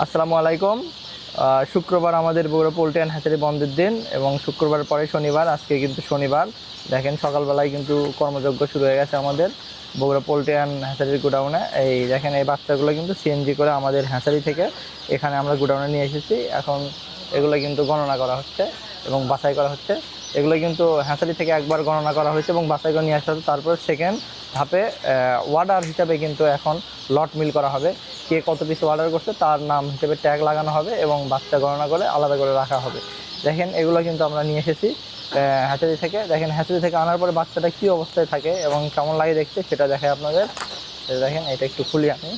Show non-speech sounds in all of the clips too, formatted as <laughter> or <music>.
আসসালামু আলাইকুম। শুক্রবার আমাদের বগুড়া পোল্ট্রি অ্যান্ড হ্যাচারি বন্ধের দিন এবং শুক্রবার পরে শনিবার, আজকে কিন্তু শনিবার। দেখেন, সকালবেলায় কিন্তু কর্মযজ্ঞ শুরু হয়ে গেছে আমাদের বগুড়া পোল্ট্রি অ্যান্ড হ্যাচারির গোডাউনে। এই দেখেন, এই বাচ্চাগুলো কিন্তু সিএনজি করে আমাদের হ্যাচারি থেকে এখানে আমরা গোডাউনে নিয়ে এসেছি। এখন এগুলো কিন্তু গণনা করা হচ্ছে এবং বাছাই করা হচ্ছে। এগুলো কিন্তু হ্যাচারি থেকে একবার গণনা করা হয়েছে এবং বাছাই করে নিয়ে আসা হচ্ছে তারপর সেকেন্ড ধাপে ওয়ার্ডার হিসাবে কিন্তু এখন লট মিল করা হবে। কে কত পিস অর্ডার করছে তার নাম হিসেবে ট্যাগ লাগানো হবে এবং বাচ্চা গণনা করে আলাদা করে রাখা হবে। দেখেন, এগুলো কিন্তু আমরা নিয়ে এসেছি হ্যাচারি থেকে। দেখেন হ্যাচারি থেকে আনার পরে বাচ্চাটা কী অবস্থায় থাকে এবং কেমন লাগে দেখতে সেটা দেখে আপনাদের। দেখেন, এটা একটু খুলি আমি।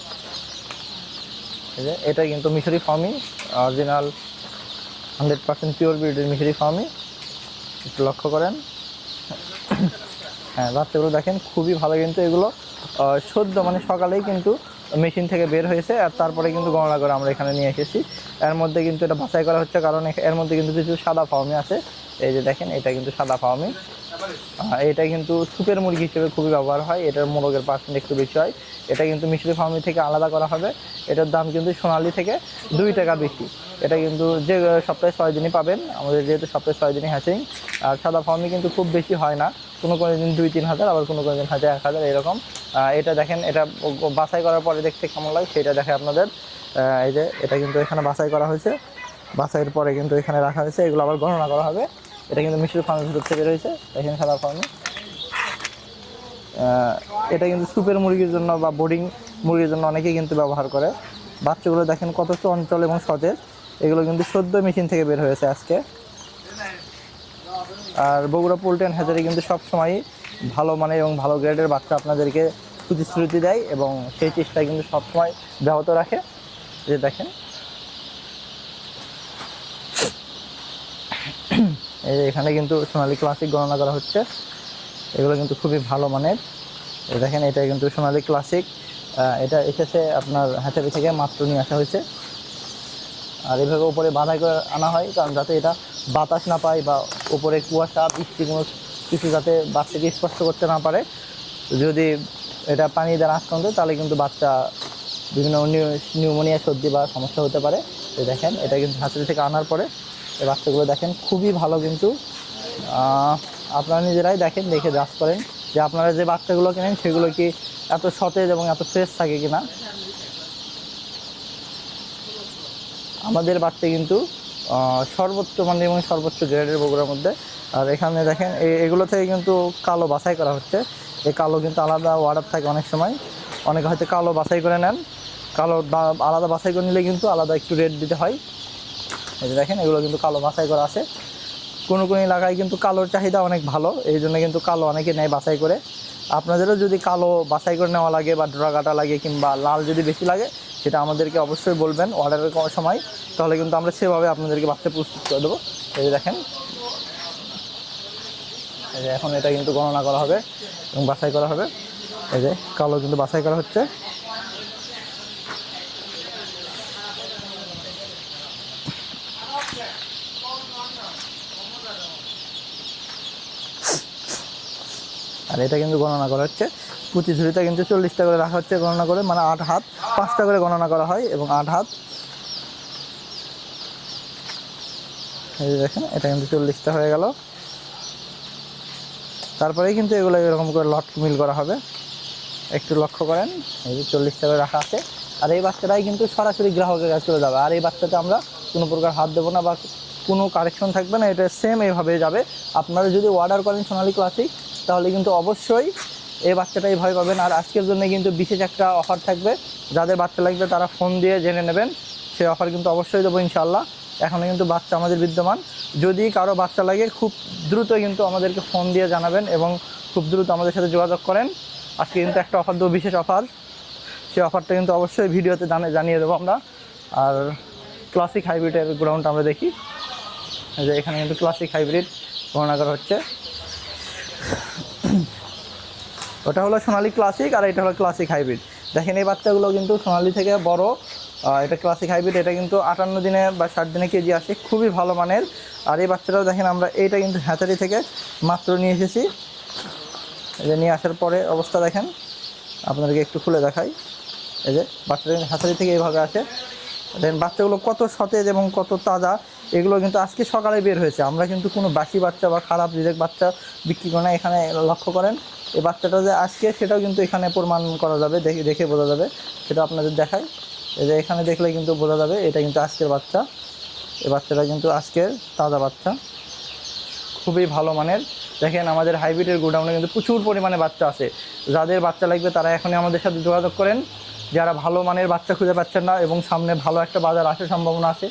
এটা কিন্তু মিশরি ফার্মি অরিজিনাল হান্ড্রেড পার্সেন্ট পিওর ব্রিডের মিশরি ফার্মি একটু লক্ষ্য করেন। হ্যাঁ বাচ্চাগুলো দেখেন, খুবই ভালো কিন্তু এগুলো। সদ্য মানে সকালেই কিন্তু মেশিন থেকে বের হয়েছে, আর তারপরে কিন্তু গণনা করে আমরা এখানে নিয়ে এসেছি। এর মধ্যে কিন্তু এটা বাছাই করা হচ্ছে, কারণ এর মধ্যে কিন্তু কিছু সাদা ফার্মে আছে। এই যে দেখেন, এটা কিন্তু সাদা ফার্মি এটা কিন্তু সুপের মুরগি হিসেবে খুবই ব্যবহার হয়। এটার মোরগের পার্সেন্ট একটু বেশি হয়। এটা কিন্তু মিশরি ফার্মি থেকে আলাদা করা হবে। এটার দাম কিন্তু সোনালি থেকে দুই টাকা বেশি। এটা কিন্তু যে সপ্তাহে ছয় দিনই পাবেন। আমাদের যেহেতু সপ্তাহে ছয় দিনই হ্যাচিং আর সাদা ফার্মি কিন্তু খুব বেশি হয় না। কোনো কোনো দিন দুই, তিন হাজার, আবার কোনো কোনো দিন হাজার, এক হাজার, এরকম। এটা দেখেন, এটা বাছাই করার পরে দেখতে কেমন লাগে সেটা দেখে আপনাদের। এই যে, এটা কিন্তু এখানে বাছাই করা হয়েছে। বাছাইয়ের পরে কিন্তু এখানে রাখা হয়েছে। এগুলো আবার গণনা করা হবে। এটা কিন্তু মিশ্র ফার্মের ভিতর থেকে রয়েছে, এখানে সাদা ফার্মে এটা কিন্তু সুপের মুরগির জন্য বা বোর্ডিং মুরগির জন্য অনেকেই কিন্তু ব্যবহার করে। বাচ্চাগুলো দেখেন কত চঞ্চল এবং সতেজ। এগুলো কিন্তু সদ্য মেশিন থেকে বের হয়েছে আজকে। আর বগুড়া পোল্ট্রি অ্যান্ড হ্যাচারি কিন্তু সবসময়ই ভালো মানে এবং ভালো গ্রেডের বাচ্চা আপনাদেরকে প্রতিশ্রুতি দেয় এবং সেই চেষ্টা কিন্তু সবসময় ব্যাহত রাখে। যে দেখেন। এই এখানে কিন্তু সোনালী ক্লাসিক গণনা করা হচ্ছে। এগুলো কিন্তু খুবই ভালো মানের। দেখেন, এটা কিন্তু সোনালি ক্লাসিক এটা এসেছে আপনার হ্যাচারি থেকে মাত্র নিয়ে আসা হয়েছে। আর এভাবে উপরে বাঁধাই করে আনা হয়, কারণ যাতে এটা বাতাস না পায় বা উপরে কুয়াশা, বৃষ্টি কোনো কিছু যাতে বাচ্চাকে স্পর্শ করতে না পারে। যদি এটা পানি দ্বারা আক্রান্ত তাহলে কিন্তু বাচ্চা বিভিন্ন নিউ- নিউমোনিয়া সর্দি বা সমস্যা হতে পারে। দেখেন, এটা কিন্তু হাসপাতাল থেকে আনার পরে এই বাচ্চাগুলো দেখেন, খুবই ভালো কিন্তু। আপনারা নিজেরাই দেখেন, দেখে জাজ করেন যে আপনারা যে বাচ্চাগুলো কেনেন, সেগুলো কি এত সতেজ এবং এত ফ্রেশ থাকে কিনা। আমাদের বাচ্চা কিন্তু সর্বোচ্চ মানে এবং সর্বোচ্চ গ্রেডের বগুড়ার মধ্যে। আর এখানে দেখেন এগুলো থেকে কিন্তু কালো বাছাই করা হচ্ছে। এই কালো কিন্তু আলাদা ওয়ার্ডার থাকে অনেক সময়। অনেকে হয়তো কালো বাছাই করে নেন। কালো আলাদা বাছাই করে নিলে কিন্তু আলাদা একটু রেট দিতে হয়। এই যে দেখেন, এগুলো কিন্তু কালো বাছাই করা আছে। কোনো কোনো এলাকায় কিন্তু কালোর চাহিদা অনেক ভালো, এই জন্য কিন্তু কালো অনেকে নেয় বাছাই করে। আপনাদেরও যদি কালো বাছাই করে নেওয়া লাগে বা ডোরা কাটা লাগে কিংবা লাল যদি বেশি লাগে, সেটা আমাদেরকে অবশ্যই বলবেন অর্ডারের সময়। তাহলে কিন্তু আমরা সেভাবে আপনাদেরকে বাচ্চা প্রস্তুত করে দেবো। এই যে দেখেন। এই যে এখন এটা কিন্তু গণনা করা হবে এবং বাছাই করা হবে। এই যে কালো কিন্তু বাছাই করা হচ্ছে। আর এটা কিন্তু গণনা করা হচ্ছে। প্রতি ঝুড়িতে কিন্তু চল্লিশটা করে রাখা হচ্ছে গণনা করে মানে আট হাত, পাঁচটা করে গণনা করা হয় এবং আট হাত। এই যে দেখেন, এটা কিন্তু চল্লিশটা হয়ে গেল। তারপরেই কিন্তু এগুলো এরকম করে লট মিল করা হবে। একটু লক্ষ্য করেন, এই যে চল্লিশটা করে রাখা আছে। আর এই বাচ্চাটাই কিন্তু সরাসরি গ্রাহকের কাছে চলে যাবে। আর এই বাচ্চাতে আমরা কোনো প্রকার হাত দেবো না বা কোনো কারেকশন থাকবে না, এটা সেম এইভাবে যাবে। আপনারা যদি অর্ডার করেন সোনালি ক্লাসিক তাহলে কিন্তু অবশ্যই এই বাচ্চাটাই ভয় পাবেন। আর আজকের জন্য কিন্তু বিশেষ একটা অফার থাকবে। যাদের বাচ্চা লাগবে তারা ফোন দিয়ে জেনে নেবেন। সেই অফার কিন্তু অবশ্যই দেবো ইনশাল্লাহ এখনও কিন্তু বাচ্চা আমাদের বিদ্যমান। যদি কারও বাচ্চা লাগে, খুব দ্রুত কিন্তু আমাদেরকে ফোন দিয়ে জানাবেন এবং খুব দ্রুত আমাদের সাথে যোগাযোগ করেন। আজকে কিন্তু একটা অফার দেবো, বিশেষ অফার সেই অফারটা কিন্তু অবশ্যই ভিডিওতে জানে জানিয়ে দেবো আমরা। আর ক্লাসিক হাইব্রিডের গ্রাউন্ড আমরা দেখি। যে এখানে কিন্তু ক্লাসিক হাইব্রিড গণনা করা হচ্ছে। <clears throat> ওটা হলো সোনালি ক্লাসিক আর এটা হলো ক্লাসিক হাইব্রিড। দেখেন এই বাচ্চাগুলো কিন্তু সোনালি থেকে বড়। এটা ক্লাসিক হাইব্রিড, এটা কিন্তু আটান্ন দিনে বা ষাট দিনে কেজি আসে, খুবই ভালো মানের। আর এই বাচ্চাটাও দেখেন আমরা এইটা কিন্তু হ্যাচারি থেকে মাত্র নিয়ে এসেছি। যে নিয়ে আসার পরে অবস্থা দেখেন। আপনাদেরকে একটু খুলে দেখাই। এই যে বাচ্চাটা কিন্তু হ্যাচারি থেকে এইভাবে আসে। দেখেন বাচ্চাগুলো কত সতেজ এবং কত তাজা। এগুলো কিন্তু আজকে সকালে বের হয়েছে। আমরা কিন্তু কোনো বাসি বাচ্চা বা খারাপ রিজেক্ট বাচ্চা বিক্রি করে না, এখানে লক্ষ্য করেন। এই বাচ্চাটা যে আজকে, সেটাও কিন্তু এখানে প্রমাণ করা যাবে, দেখে দেখে বোঝা যাবে। সেটা আপনাদের দেখায় এই যে এখানে দেখলে কিন্তু বোঝা যাবে, এটা কিন্তু আজকের বাচ্চা। এই বাচ্চাটা কিন্তু আজকের তাজা বাচ্চা। খুবই ভালো মানের। দেখেন, আমাদের হাইব্রিডের গোডাউনে কিন্তু প্রচুর পরিমাণে বাচ্চা আছে। যাদের বাচ্চা লাগবে, তারা এখনই আমাদের সাথে যোগাযোগ করেন। যারা ভালো মানের বাচ্চা খুঁজে পাচ্ছেন না এবং সামনে ভালো একটা বাজার আসার সম্ভাবনা আছে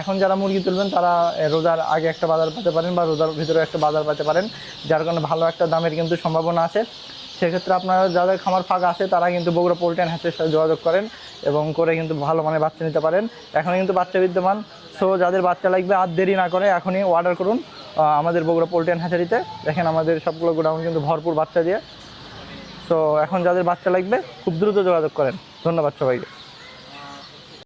এখন যারা মুরগি তুলবেন তারা রোজার আগে একটা বাজার পেতে পারেন বা রোজার ভিতরে একটা বাজার পেতে পারেন, যার কারণে ভালো একটা দামের কিন্তু সম্ভাবনা আছে। সেক্ষেত্রে আপনারা যাদের খামার ফাঁকা আছে, তারা কিন্তু বগুড়া পোল্ট্রি অ্যান্ড হ্যাচের সাথে যোগাযোগ করেন এবং করে কিন্তু ভালো মানের বাচ্চা নিতে পারেন। এখন কিন্তু বাচ্চা বিদ্যমান। সো যাদের বাচ্চা লাগবে আর দেরি না করে এখনই অর্ডার করুন আমাদের বগুড়া পোল্ট্রি অ্যান্ড হ্যাচারিতে। দেখেন আমাদের সবগুলো গোডাউন কিন্তু ভরপুর বাচ্চা দিয়ে। সো এখন যাদের বাচ্চা লাগবে খুব দ্রুত যোগাযোগ করেন। ধন্যবাদ সবাইকে।